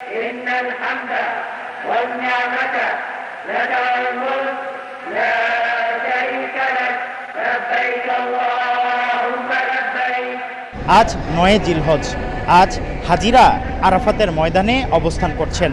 إن الحمد والنعمة لك الملك لا شريك لك لبيك اللهم لبيك আজ নয় জিলহজ আজ হাজিরা আরাফাতের ময়দানে অবস্থান করছেন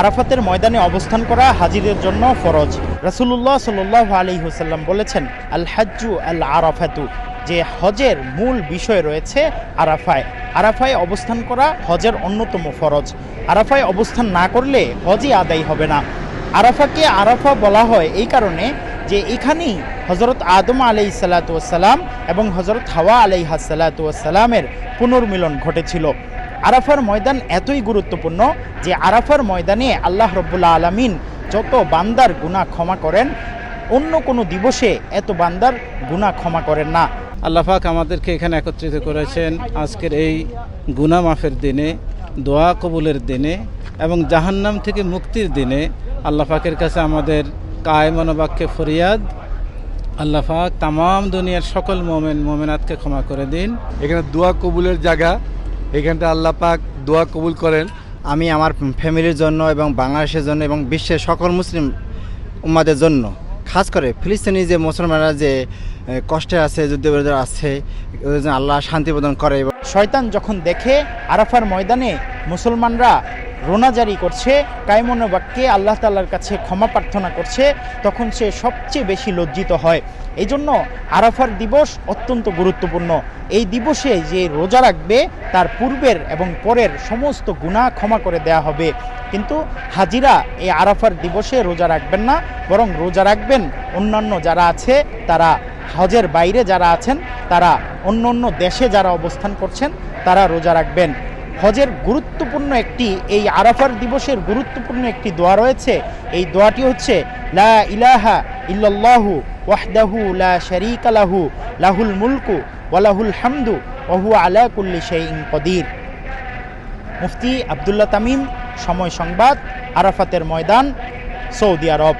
আরাফাতের ময়দানে অবস্থান করা হাজিদের জন্য ফরজ রাসুলুল্লাহ সাল্লাহ আলী হুসাল্লাম বলেছেন আল হাজ্জু আল আরাফাতু যে হজের মূল বিষয় রয়েছে আরাফায়। আরাফায় অবস্থান করা হজের অন্যতম ফরজ। আরাফায় অবস্থান না করলে হজই আদায় হবে না। আরাফাকে আরাফা বলা হয় এই কারণে যে এখানেই হজরত আদম আলাই সালাতাম এবং হজরত হাওয়া আলাই সালাতামের পুনর্মিলন ঘটেছিল। আরাফার ময়দান এতই গুরুত্বপূর্ণ যে আরাফার ময়দানে আল্লাহ রব্বুল্লা আলমিন যত বান্দার গুণা ক্ষমা করেন, অন্য কোনো দিবসে এত বান্দার গুণা ক্ষমা করেন না। আল্লাহাক আমাদেরকে এখানে একত্রিত করেছেন আজকের এই গুনা মাফের দিনে, দোয়া কবুলের দিনে এবং জাহান্নাম থেকে মুক্তির দিনে আল্লাহ পাকের কাছে আমাদের কায় মনোবাক্যে ফরিয়াদ, আল্লাহ পাক তাম দুনিয়ার সকল মোমেন, মোমেনাতকে ক্ষমা করে দিন। এখানে দোয়া কবুলের জায়গা, এখানটা আল্লাহ পাক দোয়া কবুল করেন। আমি আমার ফ্যামিলির জন্য এবং বাংলাদেশের জন্য এবং বিশ্বের সকল মুসলিম উম্মাদের জন্য খাস করে। ফিলিস্তিনি যে মুসলমানরা যে কষ্টে আছে, যুদ্ধ আছে আল্লাহ শান্তি প্রদান করে। শয়তান যখন দেখে আরাফার ময়দানে মুসলমানরা রোনাজারি করছে কায়মন বাক্যে আল্লাহ তাল্লার কাছে ক্ষমা প্রার্থনা করছে, তখন সে সবচেয়ে বেশি লজ্জিত হয়। এই জন্য আরাফার দিবস অত্যন্ত গুরুত্বপূর্ণ। এই দিবসে যে রোজা রাখবে, তার পূর্বের এবং পরের সমস্ত গুণা ক্ষমা করে দেয়া হবে। কিন্তু হাজিরা এই আরাফার দিবসে রোজা রাখবেন না, বরং রোজা রাখবেন অন্যান্য যারা আছে, তারা হজের বাইরে যারা আছেন, তারা অন্য অন্য দেশে যারা অবস্থান করছেন, তারা রোজা রাখবেন। হজের গুরুত্বপূর্ণ একটি, এই আরাফার দিবসের গুরুত্বপূর্ণ একটি দোয়া রয়েছে। এই দোয়াটি হচ্ছে, লা ইলাহা ইল্লাল্লাহু ওয়াহদাহু লা শারীকা লাহু, লাহুল মুলকু ওয়ালাহুল হামদু ওহু আলা কুল্লি শাইইন কদির। মুফতি আব্দুল্লাহ তামিম, সময় সংবাদ, আরাফাতের ময়দান, সৌদি আরব।